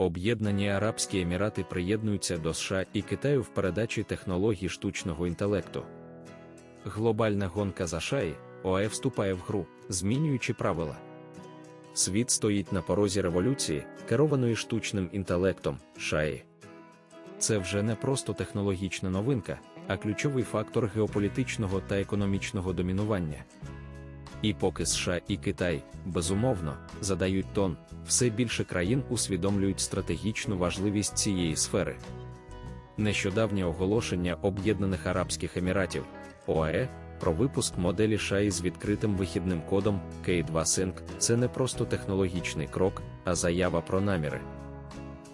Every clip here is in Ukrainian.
Об'єднані Арабські Емірати приєднуються до США і Китаю в передачі технологій штучного інтелекту. Глобальна гонка за шаї, ОАЕ вступає в гру, змінюючи правила. Світ стоїть на порозі революції, керованої штучним інтелектом шаї. Це вже не просто технологічна новинка, а ключовий фактор геополітичного та економічного домінування. І поки США і Китай, безумовно, задають тон, все більше країн усвідомлюють стратегічну важливість цієї сфери. Нещодавнє оголошення Об'єднаних Арабських Еміратів ОАЕ про випуск моделі шаї з відкритим вихідним кодом K2 Sync це не просто технологічний крок, а заява про наміри.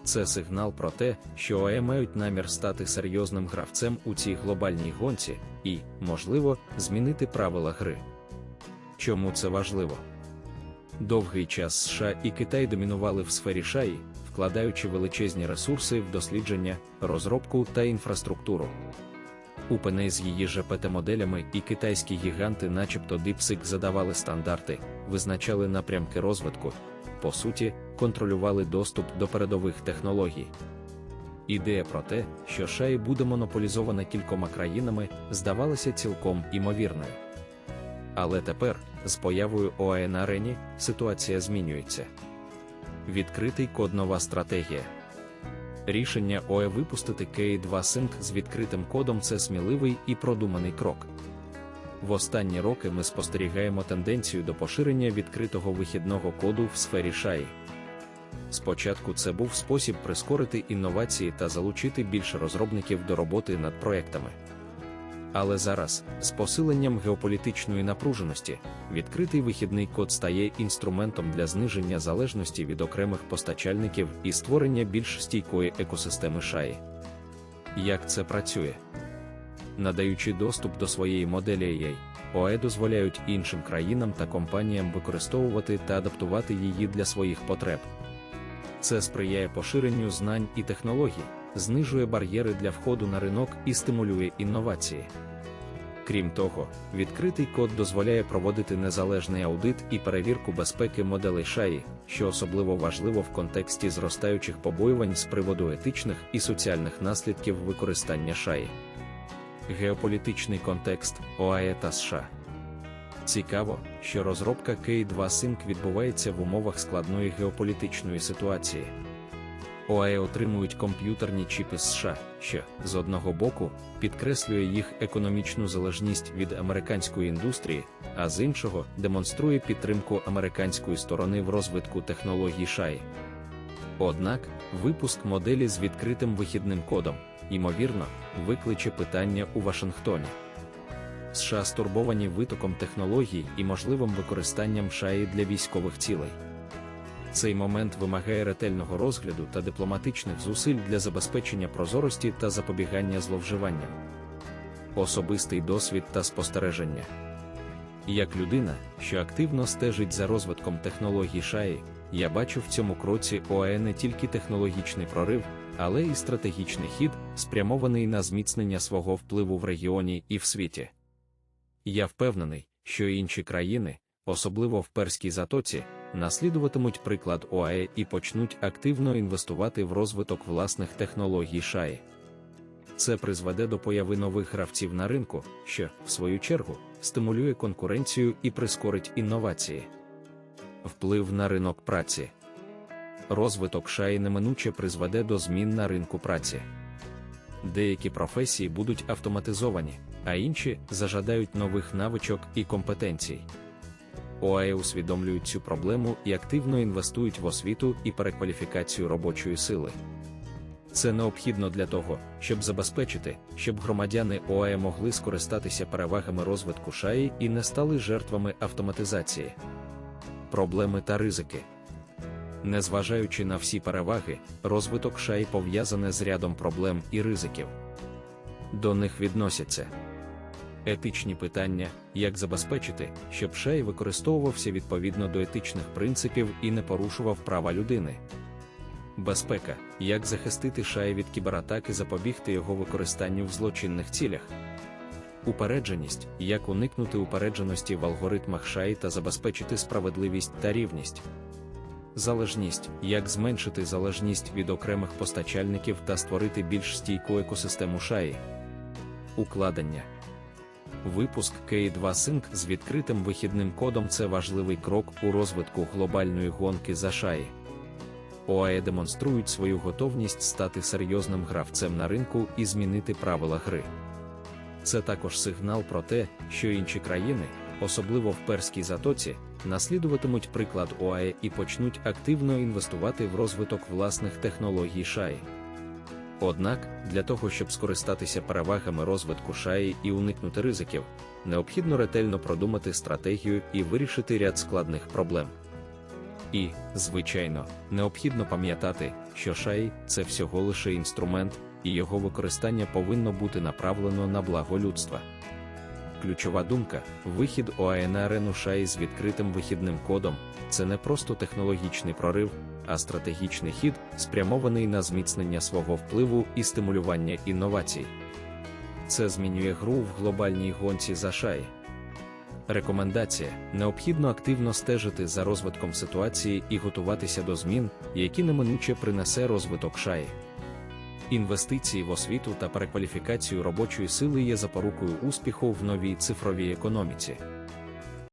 Це сигнал про те, що ОАЕ мають намір стати серйозним гравцем у цій глобальній гонці і, можливо, змінити правила гри. Чому це важливо? Довгий час США і Китай домінували в сфері шаї, вкладаючи величезні ресурси в дослідження, розробку та інфраструктуру. OpenAI з її GPT-моделями і китайські гіганти, начебто DeepSeek, задавали стандарти, визначали напрямки розвитку, по суті, контролювали доступ до передових технологій. Ідея про те, що шаї буде монополізована кількома країнами, здавалася цілком імовірною. Але тепер, з появою ОАЕ арені, ситуація змінюється. Відкритий код нова стратегія. Рішення ОЕ випустити K2 Sync з відкритим кодом це сміливий і продуманий крок. В останні роки ми спостерігаємо тенденцію до поширення відкритого вихідного коду в сфері шаї. Спочатку це був спосіб прискорити інновації та залучити більше розробників до роботи над проектами. Але зараз, з посиленням геополітичної напруженості, відкритий вихідний код стає інструментом для зниження залежності від окремих постачальників і створення більш стійкої екосистеми шаї. Як це працює? Надаючи доступ до своєї моделі AI, ОАЕ дозволяють іншим країнам та компаніям використовувати та адаптувати її для своїх потреб. Це сприяє поширенню знань і технологій, знижує бар'єри для входу на ринок і стимулює інновації. Крім того, відкритий код дозволяє проводити незалежний аудит і перевірку безпеки моделей шаї, що особливо важливо в контексті зростаючих побоювань з приводу етичних і соціальних наслідків використання шаї. Геополітичний контекст ОАЕ та США. Цікаво, що розробка K2 Sync відбувається в умовах складної геополітичної ситуації. ОАЕ отримують комп'ютерні чіпи США, що, з одного боку, підкреслює їх економічну залежність від американської індустрії, а з іншого демонструє підтримку американської сторони в розвитку технологій шаї. Однак, випуск моделі з відкритим вихідним кодом, ймовірно, викличе питання у Вашингтоні. США стурбовані витоком технологій і можливим використанням шаї для військових цілей. Цей момент вимагає ретельного розгляду та дипломатичних зусиль для забезпечення прозорості та запобігання зловживанням. Особистий досвід та спостереження. Як людина, що активно стежить за розвитком технологій шаї, я бачу в цьому кроці ОАЕ не тільки технологічний прорив, але й стратегічний хід, спрямований на зміцнення свого впливу в регіоні і в світі. Я впевнений, що інші країни, особливо в перській затоці, наслідуватимуть приклад ОАЕ і почнуть активно інвестувати в розвиток власних технологій шаї. Це призведе до появи нових гравців на ринку, що, в свою чергу, стимулює конкуренцію і прискорить інновації. Вплив на ринок праці. Розвиток шаї неминуче призведе до змін на ринку праці. Деякі професії будуть автоматизовані, а інші зажадають нових навичок і компетенцій. ОАЕ усвідомлюють цю проблему і активно інвестують в освіту і перекваліфікацію робочої сили. Це необхідно для того, щоб забезпечити, щоб громадяни ОАЕ могли скористатися перевагами розвитку шаї і не стали жертвами автоматизації. Проблеми та ризики. Незважаючи на всі переваги, розвиток шаї пов'язане з рядом проблем і ризиків. До них відносяться етичні питання, як забезпечити, щоб шай використовувався відповідно до етичних принципів і не порушував права людини. Безпека, як захистити шай від кібератаки, запобігти його використанню в злочинних цілях. Упередженість, як уникнути упередженості в алгоритмах шаї та забезпечити справедливість та рівність. Залежність як зменшити залежність від окремих постачальників та створити більш стійку екосистему шаї. Укладення Випуск K2 Sync з відкритим вихідним кодом це важливий крок у розвитку глобальної гонки за шаї. ОАЕ демонструють свою готовність стати серйозним гравцем на ринку і змінити правила гри. Це також сигнал про те, що інші країни, особливо в Перській затоці, наслідуватимуть приклад ОАЕ і почнуть активно інвестувати в розвиток власних технологій шаї. Однак, для того, щоб скористатися перевагами розвитку шаї і уникнути ризиків, необхідно ретельно продумати стратегію і вирішити ряд складних проблем. І, звичайно, необхідно пам'ятати, що шаї це всього лише інструмент, і його використання повинно бути направлено на благо людства. Ключова думка вихід ОАЕ на арену шаї з відкритим вихідним кодом це не просто технологічний прорив, а стратегічний хід, спрямований на зміцнення свого впливу і стимулювання інновацій. Це змінює гру в глобальній гонці за шаї. Рекомендація: необхідно активно стежити за розвитком ситуації і готуватися до змін, які неминуче принесе розвиток шаї. Інвестиції в освіту та перекваліфікацію робочої сили є запорукою успіху в новій цифровій економіці.